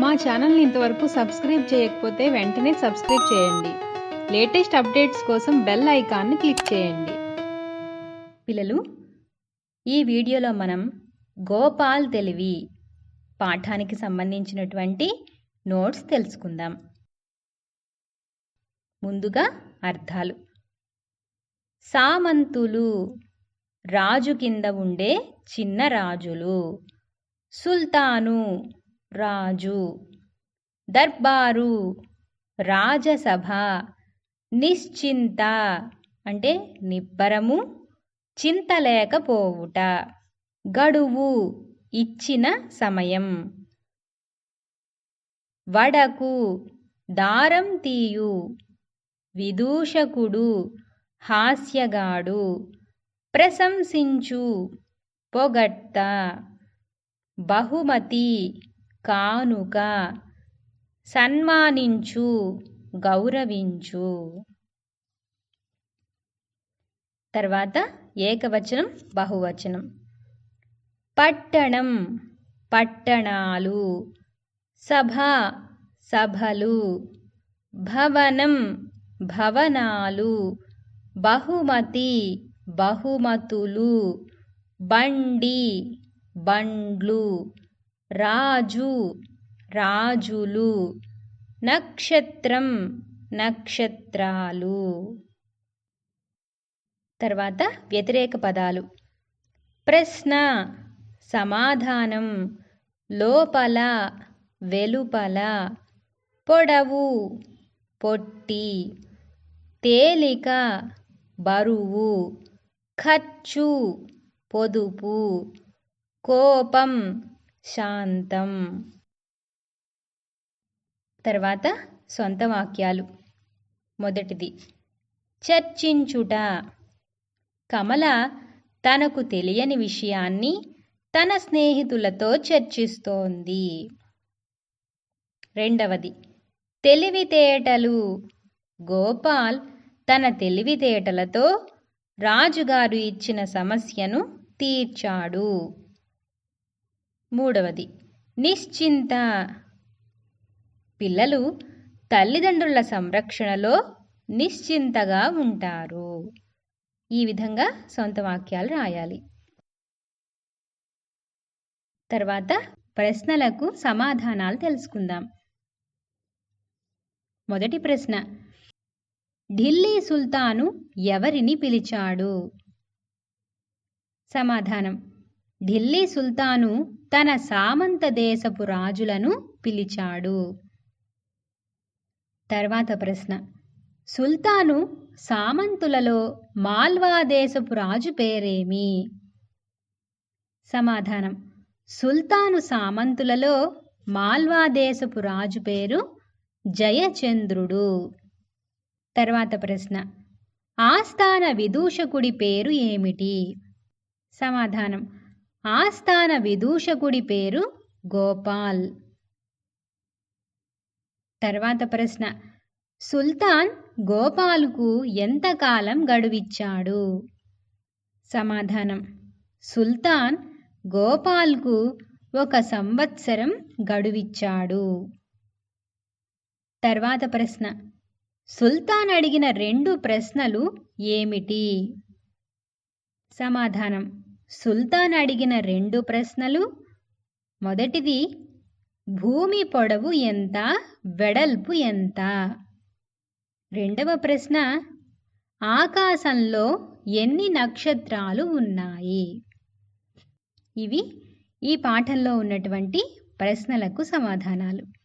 మా ఛానల్ని ఇంతవరకు సబ్స్క్రైబ్ చేయకపోతే వెంటనే సబ్స్క్రైబ్ చేయండి. లేటెస్ట్ అప్డేట్స్ కోసం బెల్ ఐకాన్ని క్లిక్ చేయండి. పిల్లలు ఈ వీడియోలో మనం గోపాల్ తెలివి పాఠానికి సంబంధించినటువంటి నోట్స్ తెలుసుకుందాం. ముందుగా అర్థాలు. సామంతులు రాజు కింద ఉండే చిన్న రాజులు. సుల్తాను రాజు. దర్బారు రాజసభ నిశ్చింత అంటే నిబ్బరము చింత లేకపోవుట గడువు ఇచ్చిన సమయం. వడకు దారం తీయు విదూషకుడు హాస్యగాడు ప్రశంసించు పొగట్ట బహుమతి కానుక సన్మానించు గౌరవించు. తర్వాత ఏకవచనం బహువచనం. పట్టణం పట్టణాలు. సభ సభలు. భవనం భవనాలు. బహుమతి బహుమతులు. బండి బండ్లు. రాజు రాజులు నక్షత్రం నక్షత్రాలు. తర్వాత వ్యతిరేక పదాలు. ప్రశ్న సమాధానం లోపల వెలుపల పొడవు పొట్టి తేలిక బరువు ఖర్చు పొదుపు కోపం శాంతం. తర్వాత సొంత వాక్యాలు. మొదటిది చర్చించుట. కమల తనకు తెలియని విషయాన్ని తన స్నేహితులతో చర్చిస్తోంది. రెండవది తెలివితేటలు. గోపాల్ తన తెలివితేటలతో రాజుగారు ఇచ్చిన సమస్యను తీర్చాడు. మూడవది నిశ్చింత. పిల్లలు తల్లిదండ్రుల సంరక్షణలో నిశ్చింతగా ఉంటారు. ఈ విధంగా సొంత వాక్యాలు రాయాలి. తర్వాత ప్రశ్నలకు సమాధానాలు తెలుసుకుందాం. మొదటి ప్రశ్న ఢిల్లీ సుల్తాను ఎవరిని పిలిచాడు? సమాధానం ఢిల్లీ సుల్తాను తన సామంత దేశపు రాజులను పిలిచాడు. తర్వాత ప్రశ్న. సుల్తాను సామంతులలో మాల్వా దేశపు రాజు పేరేమి? సమాధానం. సుల్తాను సామంతులలో మాల్వా దేశపు రాజు పేరు జయచంద్రుడు. తర్వాత ప్రశ్న. ఆస్థాన విదూషకుడి పేరు ఏమిటి? సమాధానం. ఆస్థాన విదూషకుడి పేరు గోపాల్. తర్వాత ప్రశ్న. సుల్తాన్ గోపాల్కు ఎంతకాలం గడువిచ్చాడు? సమాధానం. సుల్తాన్ గోపాల్కు ఒక సంవత్సరం గడువిచ్చాడు. తర్వాత ప్రశ్న. సుల్తాన్ అడిగిన రెండు ప్రశ్నలు ఏమిటి? సమాధానం. సుల్తాన్ అడిగిన రెండు ప్రశ్నలు. మొదటిది భూమి పొడవు ఎంత వెడల్పు ఎంత? రెండవ ప్రశ్న ఆకాశంలో ఎన్ని నక్షత్రాలు ఉన్నాయి? ఇవి ఈ పాఠంలో ఉన్నటువంటి ప్రశ్నలకు సమాధానాలు.